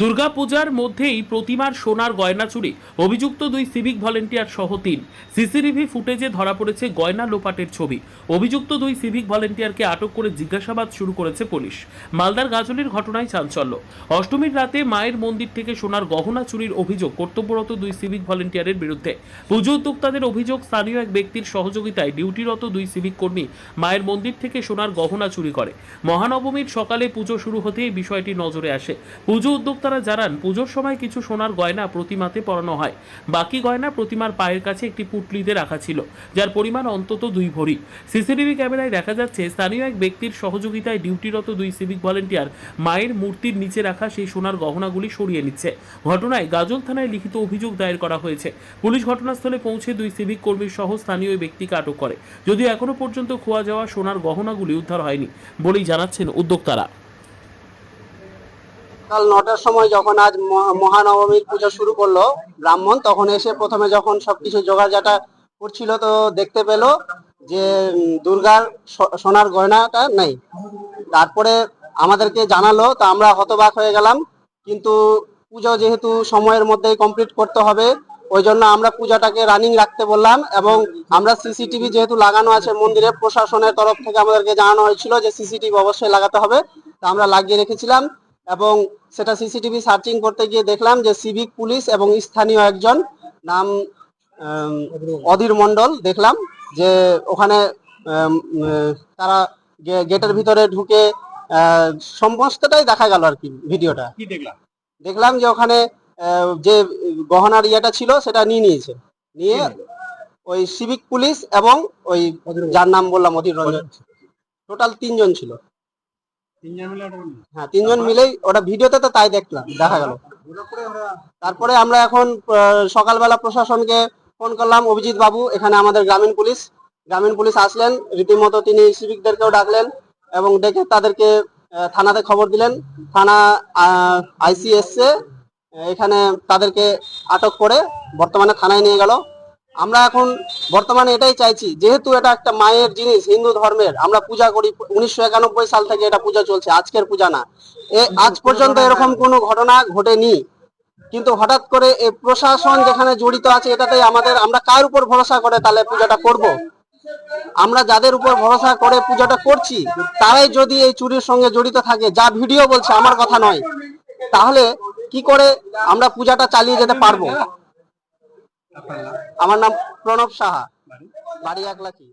দুর্গাপূজার মধ্যেই প্রতিমার সোনার গয়না চুরি, অভিযুক্ত দুই সিভিক ভলেন্টিয়ার সহ তিন। সিসিটিভি ফুটেজে ধরা পড়েছে গয়না লোপাটের ছবি। অভিযুক্ত দুই সিভিক ভলেন্টিয়ারকে আটক করে জিজ্ঞাসাবাদ শুরু করেছে পুলিশ। মালদার গাজলের ঘটনায় চাঞ্চল্য। অষ্টমীর রাতে মায়ের মন্দির থেকে সোনার গহনা চুরির অভিযোগ কর্তব্যরত দুই সিভিক ভলেন্টিয়ারের বিরুদ্ধে। পুজো উদ্যোক্তাদের অভিযোগ, স্থানীয় এক ব্যক্তির সহযোগিতায় ডিউটিরত দুই সিভিক কর্মী মায়ের মন্দির থেকে সোনার গহনা চুরি করে। মহানবমীর সকালে পুজো শুরু হতেই বিষয়টি নজরে আসে। পুজো উদ্যোক্তারা জানান, পুজোর সময় কিছু সোনার গয়না প্রতিমাতে পরানো হয়। বাকি গয়না প্রতিমার পায়ের কাছে একটি পুটলিতে রাখা ছিল, যার পরিমাণ অন্তত দুই ভরি। সিসিটিভি ক্যামেরায় দেখা যাচ্ছে, স্থানীয় এক ব্যক্তির সহযোগিতায় ডিউটিরত দুই সিভিক ভলেন্টিয়ার মায়ের মূর্তির নিচে রাখা সেই সোনার গহনাগুলি সরিয়ে নিচ্ছে। ঘটনায় গাজল থানায় লিখিত অভিযোগ দায়ের করা হয়েছে। পুলিশ ঘটনাস্থলে পৌঁছে দুই সিভিক কর্মীর সহ স্থানীয় ব্যক্তিকে আটক করে। যদিও এখনও পর্যন্ত খোয়া যাওয়া সোনার গহনাগুলি উদ্ধার হয়নি বলেই জানাচ্ছেন উদ্যোক্তারা। সকাল নটার সময় যখন আজ মহা- মহানবমীর পুজো শুরু করল, ব্রাহ্মণ তখন এসে প্রথমে যখন সবকিছু জোগাড়জাটা করছিল তো দেখতে পেল যে দুর্গার সোনার গয়নাটা নেই। তারপরে আমাদেরকে জানালো, তো আমরা হতবাক হয়ে গেলাম। কিন্তু পুজো যেহেতু সময়ের মধ্যেই কমপ্লিট করতে হবে ওই জন্য আমরা পূজাটাকে রানিং রাখতে বললাম এবং আমরা সিসিটিভি যেহেতু লাগানো আছে মন্দিরে, প্রশাসনের তরফ থেকে আমাদেরকে জানানো হয়েছিল যে সিসিটিভি অবশ্যই লাগাতে হবে। তা আমরা লাগিয়ে রেখেছিলাম। এবং সেটা সিসিটিভি সার্চিং করতে গিয়ে দেখলাম যে সিভিক পুলিশ এবং স্থানীয় একজন নাম অধীর মণ্ডল দেখলাম যে ওখানে তারা গেটের ভিতরে ঢুকে সমস্তটাই দেখা গেল আর কি ভিডিওটা। দেখলাম? দেখলাম যে ওখানে যে গহনার ইয়েটা ছিল সেটা নিয়ে নিয়েছে। নিয়ে ওই সিভিক পুলিশ এবং ওই যার নাম বললাম অধীর রঞ্জন। টোটাল তিনজন ছিল তিনজন মিলে ওটা নিয়ে। হ্যাঁ তিনজন মিলেই ওটা ভিডিওতে তো তাই দেখলাম দেখা গেল। তারপরে আমরা এখন সকালবেলা প্রশাসনকে ফোন করলাম অভিজিৎ বাবু এখানে আমাদের গ্রামীণ পুলিশ। গ্রামীণ পুলিশ আসলেন রীতিমতো তিনি সিভিকদেরকেও ডাকলেন এবং ডেকে তাদেরকে থানাতে খবর দিলেন। থানা আইসি এসছে এখানে তাদেরকে আটক করে বর্তমানে থানায় নিয়ে গেল। আমরা এখন বর্তমানে এটাই চাইছি, যেহেতু এটা একটা মায়ের জিনিস, হিন্দু ধর্মের, আমরা পূজা করি, উনিশশো একানব্বই সাল থেকে এটা পূজা চলছে, আজকের পূজা না এ, আজ পর্যন্ত এরকম কোনো ঘটনা ঘটেনি, কিন্তু হঠাৎ করে এই প্রশাসন যেখানে জড়িত আছে এটাতে আমাদের, আমরা কার উপর ভরসা করে তাহলে পূজাটা করব আমরা যাদের উপর ভরসা করে পূজাটা করছি, তারাই যদি এই চুরির সঙ্গে জড়িত থাকে, যা ভিডিও বলছে, আমার কথা নয়, তাহলে কি করে আমরা পূজাটা চালিয়ে যেতে পারব? আমার নাম প্রণব সাহা বাড়ি? একলাকি